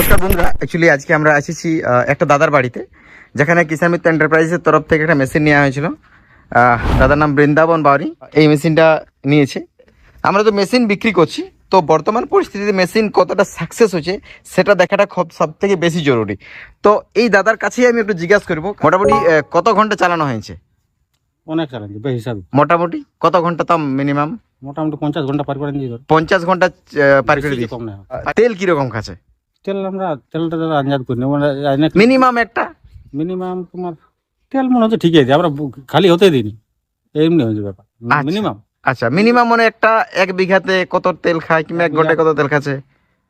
নমস্কার বন্ধুরা। অ্যাকচুয়ালি আজকে আমরা এসেছি একটা দাদার বাড়িতে যেখানে কিষান মিত্র এন্টারপ্রাইজের তরফ থেকে একটা মেশিন নেওয়া হয়েছিল। দাদার নাম বৃন্দাবন বাউরি। এই মেশিনটা নিয়েছে। আমরা তো মেশিন বিক্রি করছি। তো বর্তমান পরিস্থিতিতে মেশিন কতটা সাকসেস হচ্ছে সেটা দেখাটা খুব সব থেকে বেশি জরুরি। তো এই দাদার কাছেই আমি একটু জিজ্ঞাসা করব মোটামুটি কত ঘণ্টা চালানো হয়েছে? অনেক চ্যালেঞ্জ বে হিসাবে। মোটামুটি কত ঘণ্টা তাও মিনিমাম মোটামুটি পঞ্চাশ ঘণ্টা পার করে দিয়ে পঞ্চাশ ঘণ্টা পার করে। তেল কীরকম খাচ্ছে? তেল আমরা তেলটা দাদা আন্দাজ করি না মিনিমাম একটা? মিনিমাম তোমার তেল মনে হচ্ছে ঠিকই আছে আমরা খালি হতে দিইনি। এমনি হয়েছে ব্যাপার। আচ্ছা। মিনিমাম আচ্ছা মিনিমাম মানে একটা এক বিঘাতে কত তেল খায় কিংবা এক ঘন্টায় কত তেল খাচ্ছে?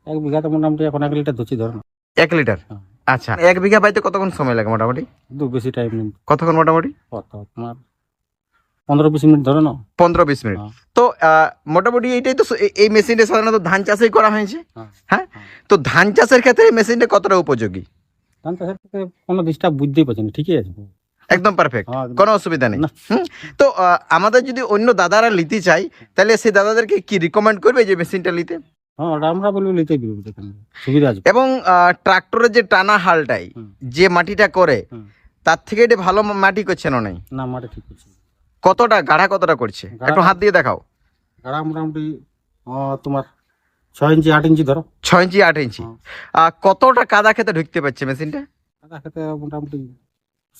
এক বিঘাতে মোটামুটি এখন এক লিটার ধরছি ধর এক লিটার? হ্যাঁ। আচ্ছা এক বিঘা পাইতে কতক্ষণ সময় লাগে মোটামুটি? দু বেশি টাইম কতক্ষণ মোটামুটি? কত তোমার পনেরো বিশ মিনিট ধরে না। পনেরো বিশ মিনিট। হ্যাঁ। তো মোটামুটি এইটাই তো এই- মেশিনটা সাধারণত ধান চাষেই করা হয়েছে। হ্যাঁ। হ্যাঁ? তো ধান চাষের ক্ষেত্রে এই মেশিনটা কতটা উপযোগী? ধান চাষের থেকে কোনো ডিস্টার্ব বুঝতেই পারছি না ঠিকই আছে। একদম পারফেক্ট হ্যাঁ, কোনো অসুবিধা নেই? তো আমাদের যদি অন্য দাদারা নিতে চাই তাহলে সেই দাদাদেরকে কি রিকমেন্ড করবে যে মেশিনটা নিতে? হ্যাঁ এবং ট্রাক্টরের যে টানা হালটাই যে মাটিটা করে তার থেকে এটা ভালো মাটি করছে না নাই? না মাঠে ঠিক করছি কতটা গাঢ়া কতটা করছে? একটু হাত দিয়ে দেখাও। গাড়া মোটামুটি তোমার ছয় ইঞ্চি আট ইঞ্চি ধরো। ছয় ইঞ্চি আট ইঞ্চি। হ্যাঁ। কতটা কাদা খেতে ঢুকতে পারছে মেশিনটা? কাদা খেতে মোটামুটি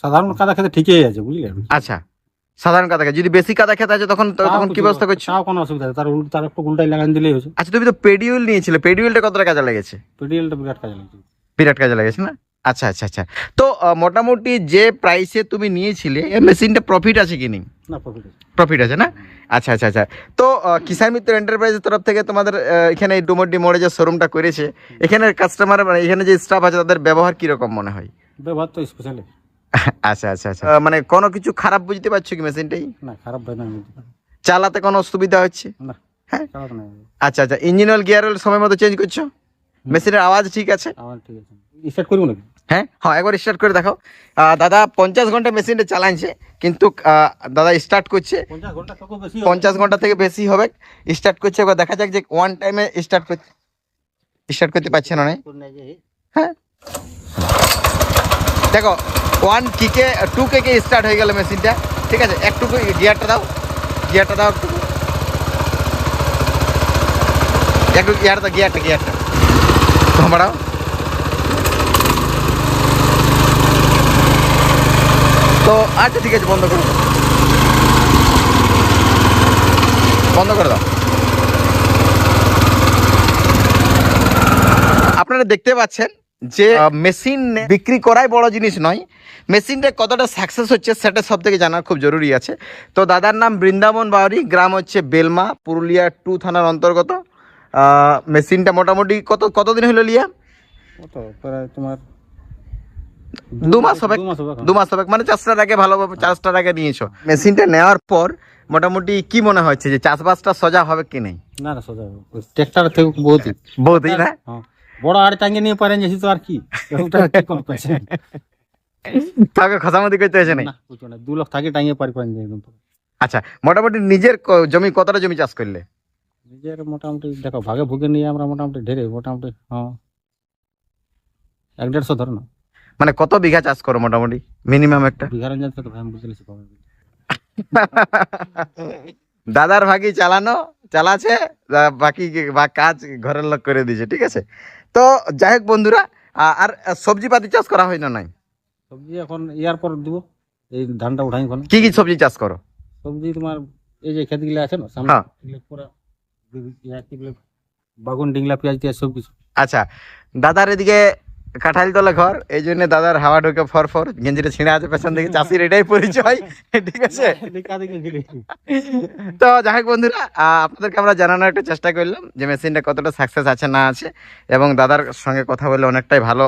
সাধারণ কাদা খেতে ঠিকই আছে বুঝলে? আচ্ছা সাধারণ কাদা খেতে। যদি বেশি কাদা খেতে আছে তখন তখন কি ব্যবস্থা করছ? তাও কোনো অসুবিধা নেই। তার তার একটু উল্টাই লাগান দিলেই হয়েছে। আচ্ছা তুমি তো পেডিউল নিয়েছিলে। পেডিউলটা কতটা কাজে লেগেছে? পিডিএলটা বিরাট কাজে লাগছে। বিরাট কাজে লেগেছে না? আচ্ছা আচ্ছা আচ্ছা। তো মোটামুটি যে প্রাইসে তুমি নিয়েছিলে মেশিনটা প্রফিট আছে কি নেই? না প্রফিট আছে। প্রফিট আছে না? আচ্ছা আচ্ছা আচ্ছা। তো কিষান মিত্র এন্টারপ্রাইজের তরফ থেকে তোমাদের এখানে এই ডুমডি মোড়ে যে শোরুমটা করেছে এখানে কাস্টমার মানে এখানে যে স্টাফ আছে তাদের ব্যবহার কীরকম মনে হয়? ব্যবহার তো স্পেশালি আচ্ছা আচ্ছা আচ্ছা। মানে কোনো কিছু খারাপ বুঝতে পারছ কি মেশিনটাই না খারাপ হয় না চালাতে কোনো অসুবিধা হচ্ছে? না হ্যাঁ? আচ্ছা আচ্ছা। ইঞ্জিন অয়েল গিয়ার অয়েল সময় মতো চেঞ্জ করছ? মেশিনের আওয়াজ ঠিক আছে? আমার ঠিক আছে। স্টার্ট করব নাকি? হ্যাঁ হ্যাঁ একবার স্টার্ট করে দেখো দাদা পঞ্চাশ ঘণ্টা মেশিনটা চালাচ্ছে কিন্তু দাদা স্টার্ট করছে। পঞ্চাশ ঘণ্টা থেকে বেশি হবে। স্টার্ট করছে একবার দেখা যাক যে ওয়ান টাইমে স্টার্ট করছে। স্টার্ট করতে পারছে না হ্যাঁ। দেখো ওয়ান কিকে টু কেকে স্টার্ট হয়ে গেল মেশিনটা। ঠিক আছে একটু গিয়ারটা দাও। গিয়ারটা দাও একটু একটু গিয়ার দাও গিয়ারটা গিয়ারটা বাড়াও তো আচ্ছা ঠিক আছে, বন্ধ করে দাও। বন্ধ করে দাও। আপনারা দেখতে পাচ্ছেন যে মেশিন বিক্রি করাই বড় জিনিস নয়। মেশিনটা কতটা সাকসেস হচ্ছে সেটা সব থেকে জানার খুব জরুরি আছে। তো দাদার নাম বৃন্দাবন বাউরি, গ্রাম হচ্ছে বেলমা, পুরুলিয়া টু থানার অন্তর্গত। মেশিনটা মোটামুটি কত, কতদিন হলো লিয়া? তোমার দু মাস হবে। দু মাস হবে এখন। দু মাস হবে। মানে চাষটার আগে ভালোভাবে চাষটার আগে নিয়েছো। মেশিনটা নেওয়ার পর মোটামুটি কি মনে হচ্ছে যে চাষবাসটা সোজা হবে কি নেই? না না সোজা ট্রেক্টর থেকে বহুত বহুতই না? হ্যাঁ। বড় আর টাঙ্গে নিয়ে পারেন যেহেতু আর কি? ওটা কি কম পাইছে তাকে খসামতি করতে হয়েছে না না কিছু না। দু লাখ থাকে টাঙ্গে পারি পারেন একদম। আচ্ছা মোটামুটি নিজের জমি কতটা জমি চাষ করলে? নিজের মোটামুটি দেখো ভাগে ভুগে নিয়ে আমরা মোটামুটি ঢেরে মোটামুটি হ্যাঁ। এক দেড়শো ধরো না মানে কত বিঘা চাষ করো মোটামুটি? মিনিমাম একটা। দাদার ভাগি চালানো চালাছে বাকি বা কাজ ঘরের লোক করে দিয়েছে ঠিক আছে? তো যাই হোক বন্ধুরা আর সবজি পাতি চাষ করা হয় না নাই? সবজি এখন ইয়ার পর দিব এই ধানটা উঠাই এখন। কি কি সবজি চাষ করো? সবজি তোমার এই যে ক্ষেতগুলা আছে না সামনে হ্যাঁ। পুরা বাগুন ডিংলা পেঁয়াজ টিয়াজ সব কিছু আচ্ছা দাদার এদিকে কাঁঠাল তোলা ঘর, এই জন্য দাদার হাওয়া ঢোকে ফর ফর, গেঞ্জিটা ছিঁড়ে আছে পেছন দিকে। চাষির এটাই পরিচয়, ঠিক আছে? তো যাই হোক বন্ধুরা আপনাদেরকে আমরা জানানোর একটু চেষ্টা করলাম যে মেশিনটা কতটা সাকসেস আছে না আছে, এবং দাদার সঙ্গে কথা বলে অনেকটাই ভালো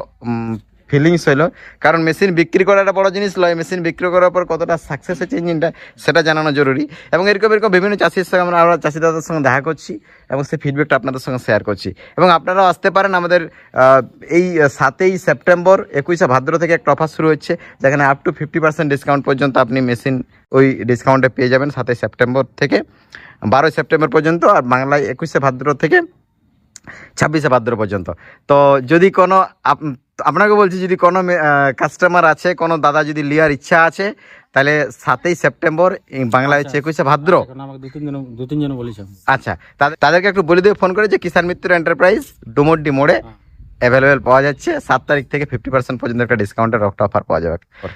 ফিলিংস হলো কারণ মেশিন বিক্রি করা একটা বড় জিনিস নয় মেশিন বিক্রি করার পর কতটা সাকসেস হচ্ছে ইঞ্জিনটা সেটা জানানো জরুরি। এবং এরকম এরকম বিভিন্ন চাষির সঙ্গে আমরা আমরা চাষি দাদার সঙ্গে দেখা করছি এবং সেই ফিডব্যাকটা আপনাদের সঙ্গে শেয়ার করছি। এবং আপনারাও আসতে পারেন আমাদের এই সাতই সেপ্টেম্বর, একুশে ভাদ্র থেকে একটা অফার শুরু হচ্ছে যেখানে up to fifty percent discount পর্যন্ত আপনি মেশিন ওই ডিসকাউন্টে পেয়ে যাবেন সাতই সেপ্টেম্বর থেকে। বারোই সেপ্টেম্বর পর্যন্ত আর বাংলায় একুশে ভাদ্র থেকে ছাব্বিশে ভাদ্র পর্যন্ত। তো যদি কোনো আপনাকে বলছি যদি কোনো কাস্টমার আছে কোনো দাদা যদি লিয়ার ইচ্ছা আছে তাহলে সাতই সেপ্টেম্বর এই বাংলা হচ্ছে একুশে ভাদ্র। দু তিন জন দু তিন জন বলেছে আচ্ছা তাদের- তাদেরকে একটু বলে দিয়ে ফোন করে যে কিষান মিত্র এন্টারপ্রাইজ ডুমড্ডি মোড়ে। অ্যাভেলেবেল পাওয়া যাচ্ছে। সাত তারিখ থেকে ফিফটি পার্সেন্ট পর্যন্ত একটা ডিসকাউন্টের একটা অফার পাওয়া যাবে।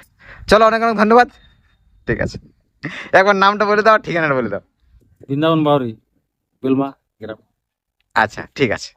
চলো অনেক অনেক ধন্যবাদ। ঠিক আছে। একবার নামটা বলে দাও ঠিকানাটা বলে দাও। বৃন্দাবন বাউরি বিলমা গ্রাম। আচ্ছা ঠিক আছে।